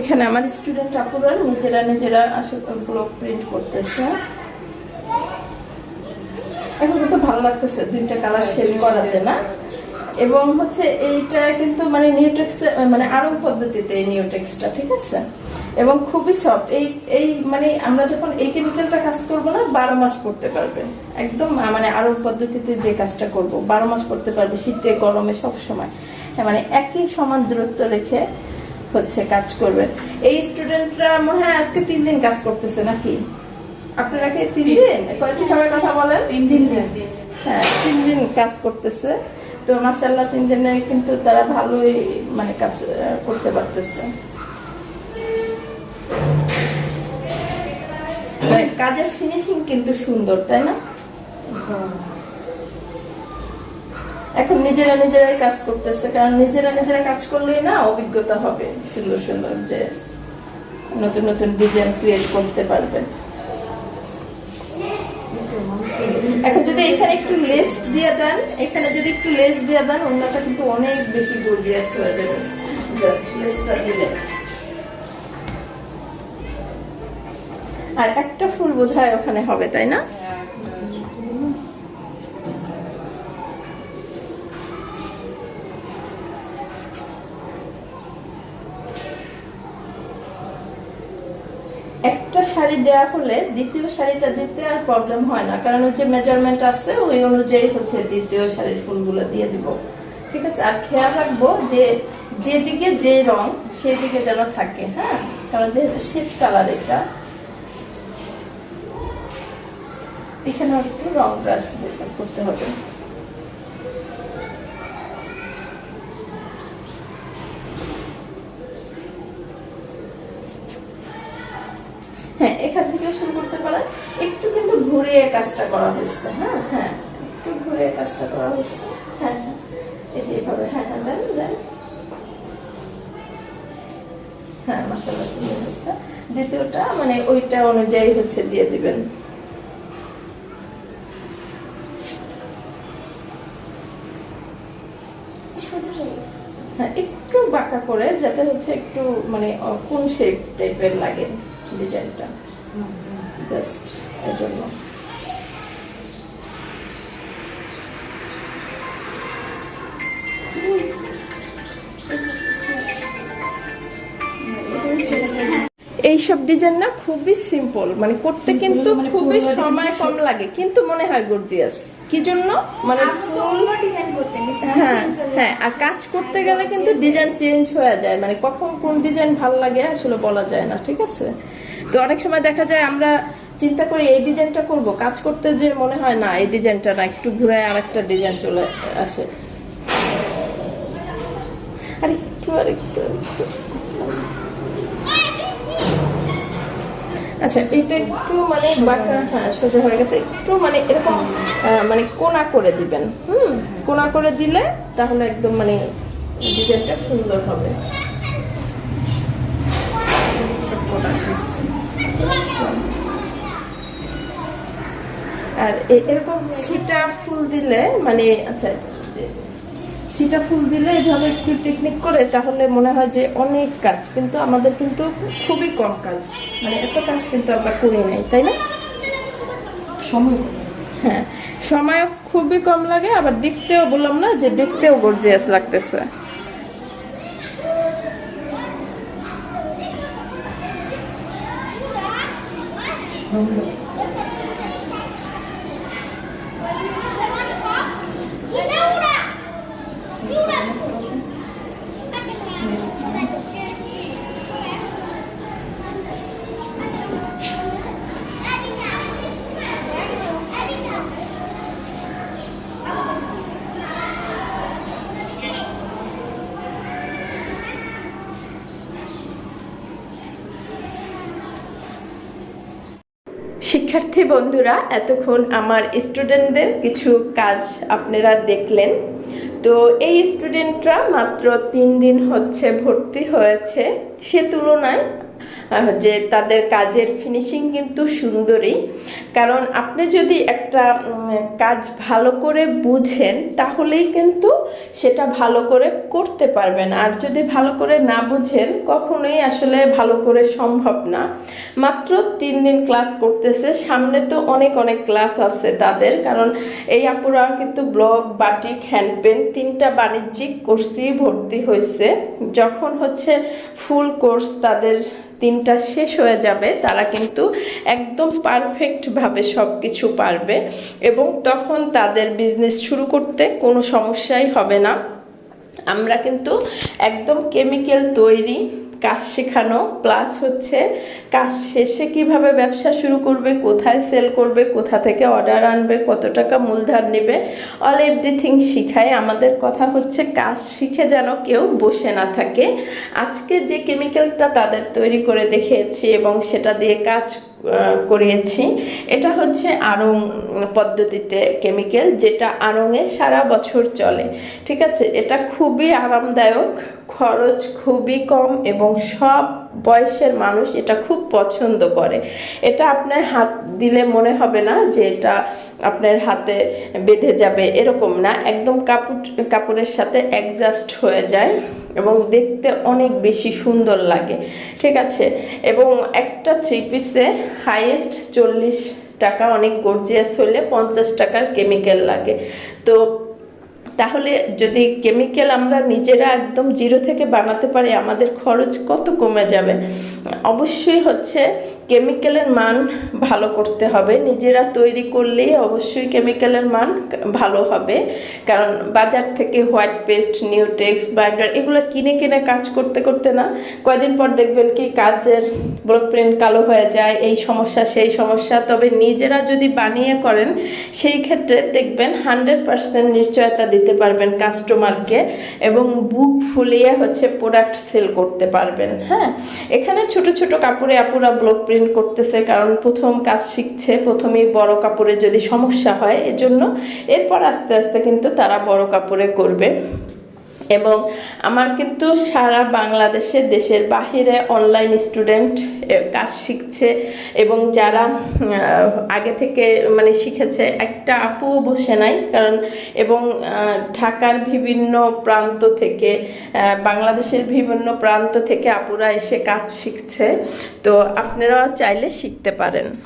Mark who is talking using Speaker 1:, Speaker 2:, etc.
Speaker 1: এখানে আমার স্টুডেন্ট আপুরা নিজেরা নিজেরা ব্লগ প্রিন্ট করতেছে। এখন কিন্তু ভালো লাগতেছে দুইটা কালার শেড করাতে না। এবং হচ্ছে এইটা কিন্তু মানে নিউটেক্স মানে আরং পদ্ধতিতে এই নিউটেক্সটা ঠিক আছে? এবং খুবই সফট এই এই মানে আমরা যখন এই কেমিক্যালটা কাজ করব না, বারো মাস পড়তে পারবে। একদম মানে আরং পদ্ধতিতে যে কাজটা করব, বারো মাস পড়তে পারবে শীতে, গরমে সব সময় হ্যাঁ মানে একই সমান দূরত্ব রেখে হচ্ছে কাজ করবে। এই স্টুডেন্টরা মনে হয় আজকে তিন দিন কাজ করতেছে নাকি? আপনারা কি তিন দিন? কয়েকটি সবাই কথা বলেন।
Speaker 2: তিন দিন
Speaker 1: হ্যাঁ তিন দিন কাজ করতেছে। তো মাসাল্লাহ তিন দিনে কিন্তু তারা ভালোই মানে কাজ করতে পারতেছে। মানে কাজের ফিনিশিং কিন্তু সুন্দর তাই না? এখন নিজেরা নিজেরাই কাজ করতেছে, কারণ নিজেরা নিজেরা কাজ করলেই না অভিজ্ঞতা হবে সুন্দর সুন্দর যে নতুন নতুন ডিজাইন ক্রিয়েট করতে পারবে। এখন যদি এখানে একটু লেস দিয়ে দেন, এখানে যদি একটু লেস দিয়ে দেন, অন্যটা কিন্তু অনেক বেশি গর্জিয়াস হয়ে যাবে। জাস্ট লেসটা দিলে। আর একটা ফুল বোধহয় ওখানে হবে, তাই না একটা শাড়ি দেওয়া হলে দ্বিতীয় শাড়িটা দিতে আর প্রবলেম হয় না। কারণ যে মেজারমেন্ট আছে, ওই অনুযায়ী হচ্ছে দ্বিতীয় শাড়ির ফুলগুলো দিয়ে দিব। ঠিক আছে? আর খেয়াল রাখব যে যেদিকে যে রং, সেদিকে যেন থাকে হ্যাঁ? কারণ যেহেতু শীত কালার এটা এখানে একটু রং ব্রাশ করতে হবে হ্যাঁ এখান থেকে শুরু করতে পারেন একটু কাজটা করা হয়েছে হ্যাঁ হ্যাঁ একটু কাজটা করা হয়েছে হ্যাঁ হ্যাঁ এই যে এইভাবে হ্যাঁ হ্যাঁ দেন দেন। হ্যাঁ মশলা সুন্দর হয়েছে। দ্বিতীয়টা মানে ওইটা অনুযায়ী হচ্ছে দিয়ে দিবেন। হ্যাঁ একটু বাঁকা করে যাতে হচ্ছে একটু মানে কোন শেপ টাইপের লাগে ডিজাইনটা জাস্ট এর এইসব ডিজাইন না খুবই সিম্পল মানে করতে কিন্তু
Speaker 2: মানে
Speaker 1: খুবই সময় কম লাগে কিন্তু মনে হয় গর্জিয়াস কি জন্য? মানে হ্যাঁ হ্যাঁ আর কাজ করতে গেলে কিন্তু ডিজাইন চেঞ্জ হয়ে যায় মানে কখন কোন ডিজাইন ভালো লাগে আসলে বলা যায় না ঠিক আছে? তো অনেক সময় দেখা যায় আমরা চিন্তা করি এই ডিজাইনটা করব কাজ করতে যে মনে হয় না এই ডিজাইনটা না একটু ঘুরে আর একটা ডিজাইন চলে আসে। আর একটু আর একটু, আর আচ্ছা এটা একটু মানে হ্যাঁ সোজা হয়ে গেছে। একটু মানে এরকম মানে কোনা করে দিবেন, হুম? কোনা করে দিলে তাহলে একদম মানে ডিজাইনটা সুন্দর হবে। আর এরকম ছিটা ফুল দিলে মানে আচ্ছা ছিটা ফুল দিলে এভাবে একটু টেকনিক করে তাহলে মনে হয় যে অনেক কাজ। কিন্তু আমাদের কিন্তু খুবই কম কাজ। মানে এত কাজ কিন্তু আমরা করি নাই তাই না?
Speaker 2: সময়
Speaker 1: হ্যাঁ সময় খুবই কম লাগে আবার দেখতেও বললাম না যে দেখতেও গর্জিয়াস লাগতেছে। শিক্ষার্থী বন্ধুরা, এতক্ষণ আমার স্টুডেন্টদের কিছু কাজ আপনারা দেখলেন। তো এই স্টুডেন্টরা মাত্র তিন দিন হচ্ছে ভর্তি হয়েছে। সে তুলনায় যে তাদের কাজের ফিনিশিং কিন্তু সুন্দরই। কারণ আপনি যদি একটা কাজ ভালো করে বুঝেন, তাহলেই কিন্তু সেটা ভালো করে করতে পারবেন। আর যদি ভালো করে না বুঝেন, কখনোই আসলে ভালো করে সম্ভব না। মাত্র তিন দিন ক্লাস করতেছে, সামনে তো অনেক অনেক ক্লাস আছে তাদের। কারণ এই আপুরা কিন্তু ব্লগ বাটিক হ্যান্ড পেন তিনটা বাণিজ্যিক কোর্সেই ভর্তি হয়েছে। যখন হচ্ছে ফুল কোর্স তাদের তিনটা শেষ হয়ে যাবে, তারা কিন্তু একদম পারফেক্টভাবে সব কিছু পারবে এবং তখন তাদের বিজনেস শুরু করতে কোনো সমস্যাই হবে না। আমরা কিন্তু একদম কেমিক্যাল তৈরি কাজ শেখানো প্লাস হচ্ছে কাজ শেষে কীভাবে ব্যবসা শুরু করবে, কোথায় সেল করবে, কোথা থেকে অর্ডার আনবে, কত টাকা মূলধার নেবে অল এভরিথিং শিখায়। আমাদের কথা হচ্ছে কাজ শিখে যেন কেউ বসে না থাকে। আজকে যে কেমিক্যালটা তাদের তৈরি করে দেখিয়েছি এবং সেটা দিয়ে কাজ করিয়েছি, এটা হচ্ছে আড়ং পদ্ধতিতে কেমিক্যাল যেটা আড়ংয়ে সারা বছর চলে। ঠিক আছে? এটা খুবই আরামদায়ক। খরচ খুবই কম এবং সব বয়সের মানুষ এটা খুব পছন্দ করে। এটা আপনার হাত দিলে মনে হবে না যে এটা আপনার হাতে বেঁধে যাবে, এরকম না। একদম কাপড়, কাপড়ের সাথে অ্যাডজাস্ট হয়ে যায় এবং দেখতে অনেক বেশি সুন্দর লাগে, ঠিক আছে? এবং একটা থ্রি পিসে হাইয়েস্ট চল্লিশ টাকা, অনেক গর্জিয়াস হলে পঞ্চাশ টাকার কেমিক্যাল লাগে। তো তাহলে যদি কেমিক্যাল আমরা নিজেরা একদম জিরো থেকে বানাতে পারি, আমাদের খরচ কত কমে যাবে? অবশ্যই হচ্ছে কেমিক্যালের মান ভালো করতে হবে। নিজেরা তৈরি করলেই অবশ্যই কেমিক্যালের মান ভালো হবে। কারণ বাজার থেকে হোয়াইট পেস্ট, নিউটেক্স, বাইন্ডার এগুলো কিনে কিনে কাজ করতে করতে না, কয়দিন পর দেখবেন কি কাজের ব্লক প্রিন্ট কালো হয়ে যায়, এই সমস্যা, সেই সমস্যা। তবে নিজেরা যদি বানিয়ে করেন, সেই ক্ষেত্রে দেখবেন হান্ড্রেড পার্সেন্ট নিশ্চয়তা দিতে পারবেন কাস্টমারকে এবং বুক ফুলিয়ে হচ্ছে প্রোডাক্ট সেল করতে পারবেন হ্যাঁ? এখানে ছোট ছোট কাপড়ে আপুরা ব্লক প্রিন্ট করতেছে, কারণ প্রথম কাজ শিখছে, প্রথমেই বড় কাপড়ে যদি সমস্যা হয়, এজন্য এরপর আস্তে আস্তে কিন্তু তারা বড় কাপড়ে করবে। এবং আমার কিন্তু সারা বাংলাদেশে দেশের বাহিরে অনলাইন স্টুডেন্ট কাজ শিখছে এবং যারা আগে থেকে মানে শিখেছে, একটা আপুও বসে নাই। কারণ, এবং ঢাকার বিভিন্ন প্রান্ত থেকে বাংলাদেশের বিভিন্ন প্রান্ত থেকে আপুরা এসে কাজ শিখছে। তো আপনারাও চাইলে শিখতে পারেন।